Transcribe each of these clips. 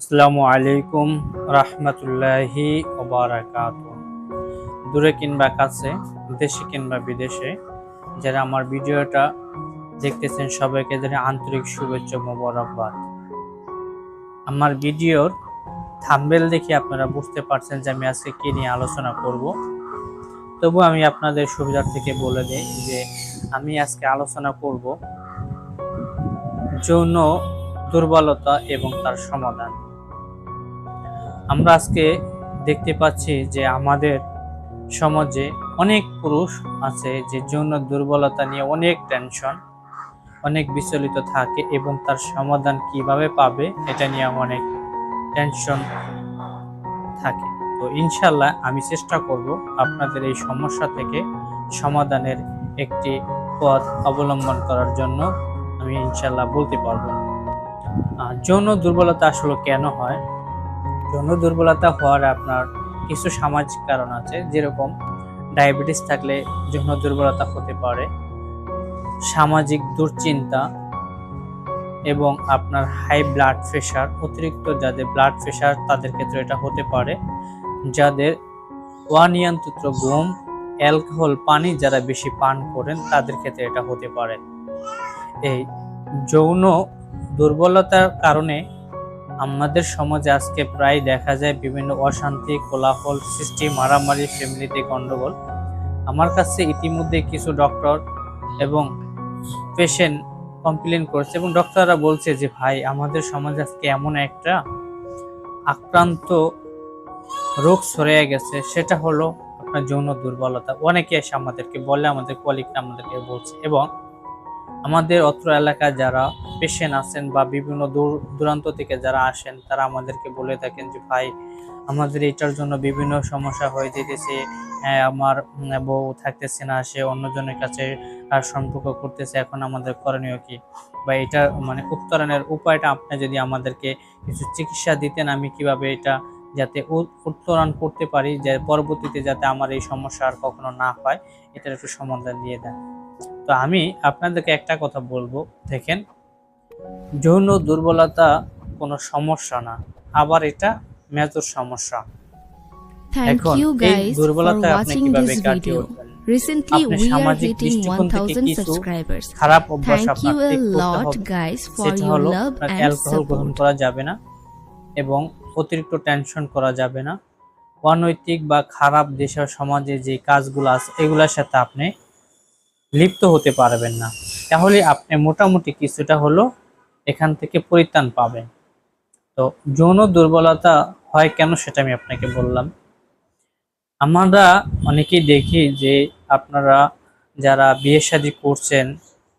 আসসালামু আলাইকুম রহমতুল্লাহি ওবারাকাত দূরে কিংবা কাছে, দেশে কিংবা বিদেশে, যারা আমার ভিডিওটা দেখতেছেন সবাইকে জানাই আন্তরিক শুভেচ্ছা মোবারকবাদ। আমার ভিডিওর থাম্বেল দেখে আপনারা বুঝতে পারছেন যে আমি আজকে কী নিয়ে আলোচনা করব। তবু আমি আপনাদের সুবিধার থেকে বলে দিই যে আমি আজকে আলোচনা করব যৌন দুর্বলতা এবং তার সমাধান। আমরা আজকে দেখতে পাচ্ছি যে আমাদের সমাজে অনেক পুরুষ আছে যে যৌন দুর্বলতা নিয়ে অনেক টেনশন অনেক বিচলিত থাকে এবং তার সমাধান কীভাবে পাবে এটা নিয়ে অনেক টেনশন থাকে। তো ইনশাল্লাহ আমি চেষ্টা করব আপনাদের এই সমস্যা থেকে সমাধানের একটি পথ অবলম্বন করার জন্য। আমি ইনশাল্লাহ বলতে পারব যৌন দুর্বলতা আসলে কেন হয়? যৌন দুর্বলতা হওয়ার আপনার কিছু সামাজিক কারণ আছে, যেরকম ডায়াবেটিস থাকলে যৌন দুর্বলতা হতে পারে, সামাজিক দুশ্চিন্তা, এবং আপনার হাই ব্লাড প্রেশার অতিরিক্ত যাদের ব্লাড প্রেশার তাদের ক্ষেত্রে এটা হতে পারে, যাদের অনিয়ন্ত্রিত ঘুম অ্যালকোহল পানি যারা বেশি পান করেন তাদের ক্ষেত্রে এটা হতে পারে। এই যৌন দুর্বলতার কারণে আমাদের সমাজে আজকে প্রায় দেখা যায় বিভিন্ন অশান্তি, কোলাহল, সৃষ্টি, মারামারি, ফ্যামিলিতে গন্ডগোল। আমার কাছে ইতিমধ্যে কিছু ডক্টর এবং পেশেন্ট কমপ্লেন করছে এবং ডক্টররা বলছে যে, ভাই, আমাদের সমাজে আজকে এমন একটা আক্রান্ত রোগ ছড়িয়ে গেছে। সেটা হলো আপনার যৌন দুর্বলতা। অনেকে এসে আমাদেরকে বলে, আমাদের কলিগরা আমাদেরকে বলছে এবং আমাদের অত্র এলাকায় যারা পেশেন্ট আছেন বা বিভিন্ন দূর দূরান্ত থেকে যারা আসেন তারা আমাদেরকে বলে থাকেন যে ভাই আমাদের এটার জন্য বিভিন্ন সমস্যা হয়ে যেতেছে। হ্যাঁ, আমার বউ থাকতেছে না সে অন্যজনের কাছে আর সম্পর্ক করতেছে। এখন আমাদের করণীয় কি? বা এটা মানে উত্তরণের উপায়টা আপনি যদি আমাদেরকে কিছু চিকিৎসা দিতেন আমি কীভাবে এটা যাতে উত্তরণ করতে পারি যে পরবর্তীতে যাতে আমার এই সমস্যা আর কখনো না হয় এটার একটু সমাধান দিয়ে দেন। তো আমি আপনাদেরকে একটা কথা বলব দেখেন যৌন দুর্বলতা কোনো সমস্যা না আবার এটা মেজর সমস্যা। এখন এই দুর্বলতা আপনি কীভাবে কাটিয়ে উঠবেন Recently we are hitting 1000 subscribers. খারাপ অভ্যাস Thank you a lot guys for your love and গ্রহণ support. করা যাবে না এবং অতিরিক্ত টেনশন করা যাবে না। অনৈতিক বা খারাপ দেশের সমাজে যে কাজগুলো আছে এগুলোর সাথে আপনি লিপ্ত হতে পারবেন না। তাহলে আপনি মোটামুটি কিছুটা হলো এখান থেকে পরিত্রাণ পাবেন। তো যৌন দুর্বলতা হয় কেন সেটা আমি আপনাকে বললাম। আমরা অনেকেই দেখি যে আপনারা যারা বিয়ে শাদী করছেন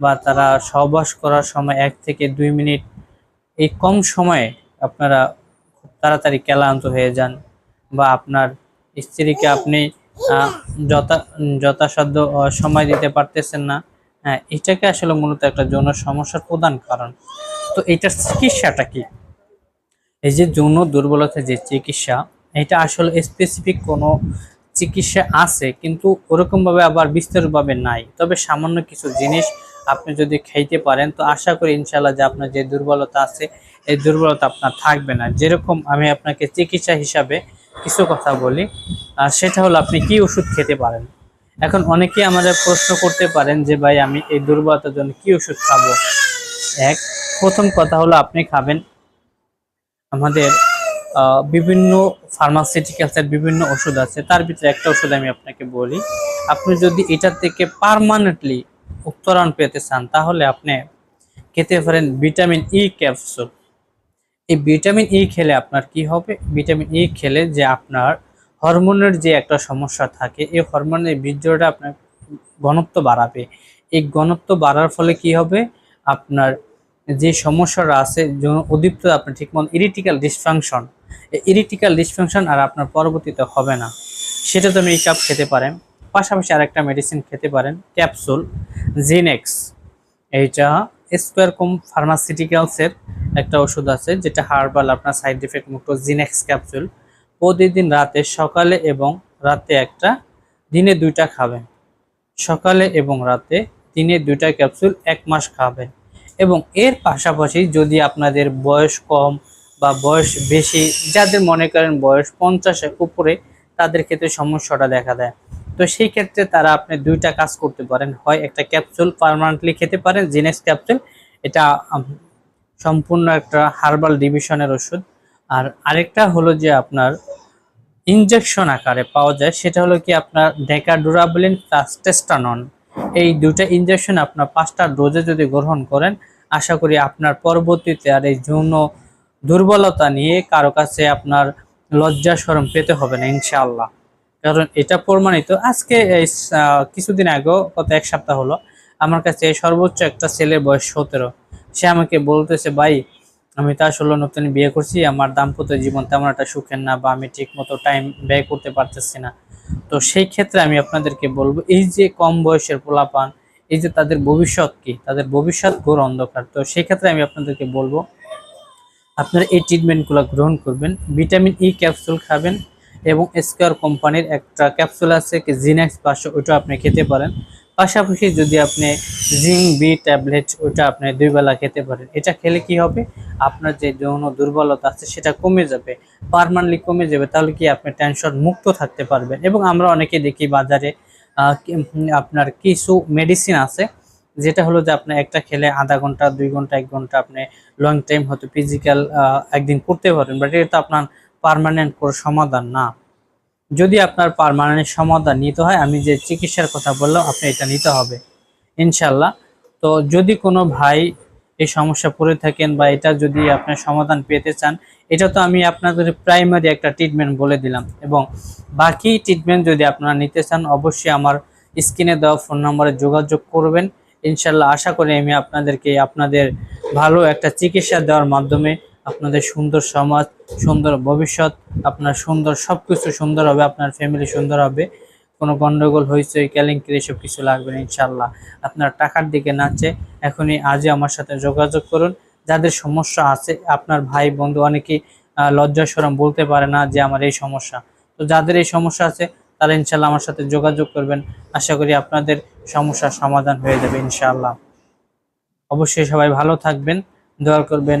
বা তারা সহবাস করার সময় এক থেকে দুই মিনিট এই কম সময়ে আপনারা খুব তাড়াতাড়ি ক্লান্ত হয়ে যান বা আপনার স্ত্রীকে আপনি যথা, যথাসাধ্য সময় দিতে পারতেছেন না। হ্যাঁ এটাকে আসলে মূলত একটা যৌন সমস্যার প্রধান কারণ। তো এটার চিকিৎসাটা কি? এই যে যৌন দুর্বলতা যে চিকিৎসা, এটা আসলে স্পেসিফিক কোনো চিকিৎসা আছে, কিন্তু ওরকমভাবে আবার বিস্তারিতভাবে নাই। তবে সামান্য কিছু জিনিস আপনি যদি খাইতে পারেন, তো আশা করি ইনশাল্লাহ যে আপনার যে দুর্বলতা আছে, এই দুর্বলতা আপনার থাকবে না। যেরকম আমি আপনাকে চিকিৎসা হিসাবে কিছু কথা বলি। সেটা হলো আপনি কি ওষুধ খেতে পারেন? এখন অনেকেই আমাদের প্রশ্ন করতে পারেন যে, ভাই, আমি এই দুর্বলতার জন্য কি ওষুধ খাব? এক, প্রথম কথা হলো আপনি খাবেন আমাদের বিভিন্ন ফার্মাসিউটিক্যালসের বিভিন্ন ওষুধ আছে। তার ভিতরে একটা ওষুধ আমি আপনাকে বলি। আপনি যদি এটা থেকে পার্মানেন্টলি উত্তরণ পেতে চান, তাহলে আপনি খেতে পারেন ভিটামিন ই ক্যাপসুল এই ভিটামিন ই খেলে আপনার কি হবে? ভিটামিন ই খেলে যে আপনার হরমোনের যে একটা সমস্যা থাকে, এই হরমোনের বীর্যটা আপনার ঘনত্ব বাড়াবে। এই ঘনত্ব বাড়ার ফলে কি হবে? আপনার যে সমস্যাটা আছে উদ্দীপ্ত আপনার ঠিকমতো ইরিটিক্যাল ডিসফাংশন ইরিটিক্যাল ডিসফাংশন আর আপনার পরবর্তীতে হবে না। সেটা এই কাপ খেতে পারেন। পাশাপাশি আরেকটা মেডিসিন খেতে পারেন ক্যাপসুল জিনেক্স এইটা স্কোয়ার কম ফার্মাসিউটিক্যালসের একটা ওষুধ আছে, যেটা হার্বাল আপনার সাইড এফেক্ট মুক্ত জিনেক্স ক্যাপসুল প্রতিদিন রাতে, সকালে এবং রাতে একটা, দিনে দুইটা খাবেন সকালে এবং রাতে দিনে দুইটা ক্যাপসুল এক মাস খাবেন এবং এর পাশাপাশি যদি আপনাদের বয়স কম বা বয়স বেশি, যাদের মনে করেন বয়স পঞ্চাশের উপরে, তাদের ক্ষেত্রে সমস্যাটা দেখা দেয়। তো সেই ক্ষেত্রে তারা আপনি দুইটা কাজ করতে পারেন। হয় একটা ক্যাপসুল পারমানেন্টলি খেতে পারেন জিনেক্স ক্যাপসুল। এটা সম্পূর্ণ একটা হার্বাল ডিভিশনের ওষুধ। আর আরেকটা হলো যে আপনার ইনজেকশন আকারে পাওয়া যায়, সেটা হলো কি আপনার ডেকা ডুরাবলিন প্লাস টেস্টানন এই দুটা ইনজেকশন আপনার পাঁচটা ডোজে যদি গ্রহণ করেন, আশা করি আপনার পরবর্তীতে আর এই যৌন দুর্বলতা নিয়ে কারও কাছে আপনার লজ্জা শরম পেতে হবে না, ইনশাআল্লাহ। কারণ এটা প্রমাণিত। আজকে কিছুদিন আগেও, গত এক সপ্তাহ হলো, আমার কাছে সর্বোচ্চ একটা ছেলের বয়স সতেরো। সে আমাকে বলতেছে, ভাই আমি তো আসলে নতুন বিয়ে করছি, আমার দাম্পত্য জীবন তেমন একটা সুখের না বা আমি ঠিক মতো টাইম ব্যয় করতে পারতেছি না। তো সেই ক্ষেত্রে আমি আপনাদেরকে বলব, এই যে কম বয়সের পোলাপান, এই যে তাদের ভবিষ্যৎ কি? তাদের ভবিষ্যৎ ঘোর অন্ধকার। তো সেই ক্ষেত্রে আমি আপনাদেরকে বলব, আপনারা এই ট্রিটমেন্টগুলো গ্রহণ করবেন। ভিটামিন ই ক্যাপসুল খাবেন এবং স্কোয়ার কোম্পানির একটা ক্যাপসুল আছে জিনেক্স পাঁচশো, ওইটা আপনি খেতে পারেন। পাশাপাশি যদি আপনি জিং বি ট্যাবলেট ওটা আপনি দুই বেলা খেতে পারেন, এটা খেলে কি হবে? আপনার যে যৌন দুর্বলতা আছে, সেটা কমে যাবে পারমানেন্টলি কমে যাবে, তাহলে কি আপনি টেনশন মুক্ত থাকতে পারবেন। এবং আমরা অনেকে দেখি বাজারে আপনার কিছু মেডিসিন আছে, যেটা হলো যে আপনি একটা খেলে আধা ঘণ্টা, দুই ঘণ্টা, এক ঘণ্টা আপনি লং টাইম হয়তো ফিজিক্যাল একদিন করতে পারেন বাট এটা তো আপনার পার্মানেন্ট কোনো সমাধান না। যদি আপনার পার্মানেন্ট সমাধান নিতে হয়, আমি যে চিকিৎসার কথা বললাম, আপনি এটা নিতে হবে। ইনশাল্লাহ তো যদি কোনো ভাই এই সমস্যা পড়ে থাকেন বা এটা যদি আপনার সমাধান পেতে চান, এটা তো আমি আপনাদের প্রাইমারি একটা ট্রিটমেন্ট বলে দিলাম। এবং বাকি ট্রিটমেন্ট যদি আপনারা নিতে চান, অবশ্যই আমার স্ক্রিনে দেওয়া ফোন নম্বরে যোগাযোগ করবেন। ইনশাল্লাহ আশা করি আমি আপনাদেরকে, আপনাদের ভালো একটা চিকিৎসা দেওয়ার মাধ্যমে আপনাদের সুন্দর সমাজ সুন্দর ভবিষ্যৎ আপনার সুন্দর সব কিছু সুন্দর হবে আপনার ফ্যামিলি সুন্দর হবে। কোনো গন্ডগোল হয়েছে কেলেঙ্কারি এসব কিছু লাগবে না ইনশাল্লাহ আপনার টাকার দিকে নাচে এখনই আজই আমার সাথে যোগাযোগ করুন। যাদের সমস্যা আছে আপনার ভাই বন্ধু অনেকেই আহ, লজ্জা সরম বলতে পারে না যে আমার এই সমস্যা। তো যাদের এই সমস্যা আছে তারা ইনশাল্লাহ আমার সাথে যোগাযোগ করবেন। আশা করি আপনাদের সমস্যার সমাধান হয়ে যাবে ইনশাল্লাহ অবশ্যই সবাই ভালো থাকবেন দোয়া করবেন।